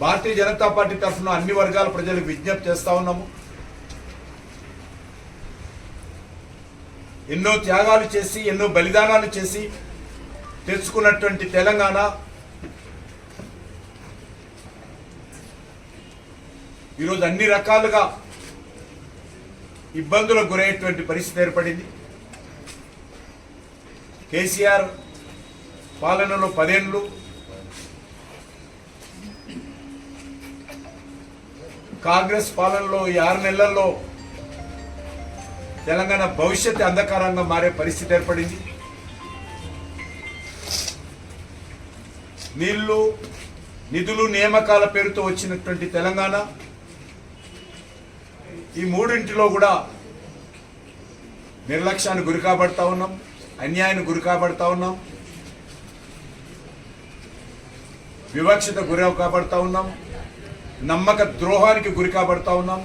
Bharatiya Janata party తరఫున అన్ని వర్గాల ప్రజలకు విజ్ఞప్తి చేస్తా ఉన్నాము. ఎన్నో త్యాగాలు చేసి ఎన్నో బలిదానాలు చేసి తెచ్చుకున్నటువంటి తెలంగాణ ఈరోజు అన్ని రకాలుగా ఇబ్బందులకు గురయ్యేటువంటి పరిస్థితి ఏర్పడింది. కేసీఆర్ పాలనలో పదేళ్ళు కాంగ్రెస్ పాలనలో ఈ ఆరు నెలల్లో తెలంగాణ భవిష్యత్తు అంధకారంగా మారే పరిస్థితి ఏర్పడింది. నీళ్ళు నిధులు నియామకాల పేరుతో వచ్చినటువంటి తెలంగాణ ఈ మూడింటిలో కూడా నిర్లక్ష్యానికి గురి కాబడతా ఉన్నాం అన్యాయానికి గురి కాబడతా ఉన్నాం వివక్షత గురి కాబడతా ఉన్నాం. నమ్మక ద్రోహానికి గురి కాబడతా ఉన్నాం.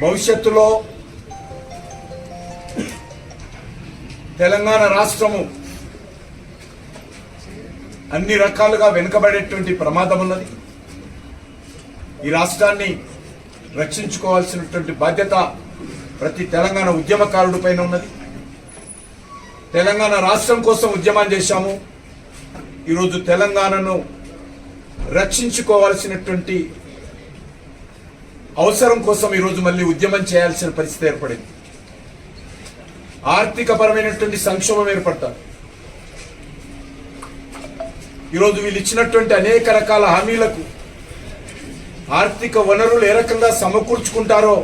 భవిష్యత్తులో తెలంగాణ రాష్ట్రము అన్ని రకాలుగా వెనుకబడేటువంటి ప్రమాదం ఉన్నది. ఈ రాష్ట్రాన్ని రక్షించుకోవాల్సినటువంటి బాధ్యత ప్రతి తెలంగాణ ఉద్యమకారుడి పైన ఉన్నది. తెలంగాణ రాష్ట్రం కోసం ఉద్యమం చేశాము. ఈరోజు తెలంగాణను రక్షించుకోవాల్సినటువంటి అవసరం కోసం ఈరోజు మళ్ళీ ఉద్యమం చేయాల్సిన పరిస్థితి ఏర్పడింది. ఆర్థిక పరమైనటువంటి సంక్షోభం ఏర్పడతారు ఈరోజు వీళ్ళు ఇచ్చినటువంటి అనేక రకాల హామీలకు ఆర్థిక వనరులు ఏ రకంగా సమకూర్చుకుంటారో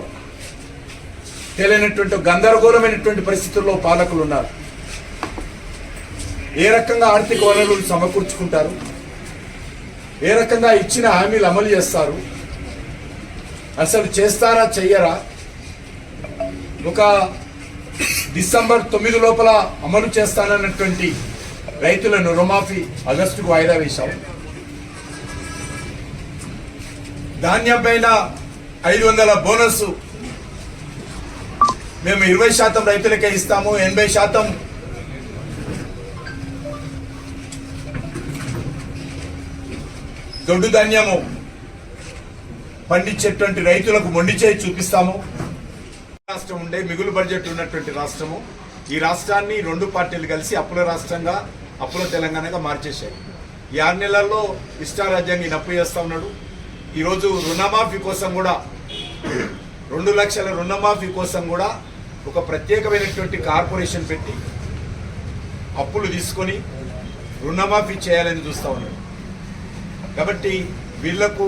తెలియనటువంటి గందరగోళమైనటువంటి పరిస్థితుల్లో పాలకులు ఉన్నారు. ఏ రకంగా ఆర్థిక వనరులు సమకూర్చుకుంటారు? ఏ రకంగా ఇచ్చిన హామీలు అమలు చేస్తారు? అసలు చేస్తారా చెయ్యరా? ఒక డిసెంబర్ తొమ్మిది లోపల అమలు చేస్తానన్నటువంటి రైతులను రుణమాఫీ ఆగస్టుకు వాయిదా వేశాం. ధాన్యం పైన ఐదు వందల బోనస్ మేము ఇరవై శాతం రైతులకే ఇస్తాము ఎనభై శాతం దొడ్డు ధాన్యము పండించేటువంటి రైతులకు మొండి చేయి చూపిస్తాము. రాష్ట్రం ఉండే మిగులు బడ్జెట్ ఉన్నటువంటి రాష్ట్రము. ఈ రాష్ట్రాన్ని రెండు పార్టీలు కలిసి అప్పుల రాష్ట్రంగా అప్పుల తెలంగాణగా మార్చేశాయి. ఈ ఆరు నెలల్లో ఇష్టారాజ్యాన్ని నప్పు చేస్తా ఉన్నాడు. ఈరోజు రుణమాఫీ కోసం కూడా రెండు లక్షల రుణమాఫీ కోసం కూడా ఒక ప్రత్యేకమైనటువంటి కార్పొరేషన్ పెట్టి అప్పులు తీసుకొని రుణమాఫీ చేయాలని చూస్తా ఉన్నాడు. కాబట్టి వీళ్ళకు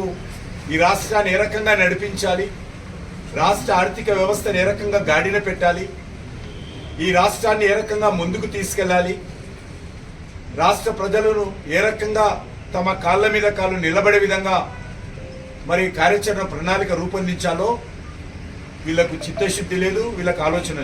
ఈ రాష్ట్రాన్ని ఏ రకంగా నడిపించాలి? రాష్ట్ర ఆర్థిక వ్యవస్థను ఏ రకంగా గాడిన పెట్టాలి? ఈ రాష్ట్రాన్ని ఏ రకంగా ముందుకు తీసుకెళ్ళాలి? రాష్ట్ర ప్రజలను ఏ రకంగా తమ కాళ్ళ మీద కాళ్ళు నిలబడే విధంగా మరి కార్యాచరణ ప్రణాళిక రూపొందించాలో వీళ్ళకు చిత్తశుద్ధి లేదు వీళ్ళకి ఆలోచన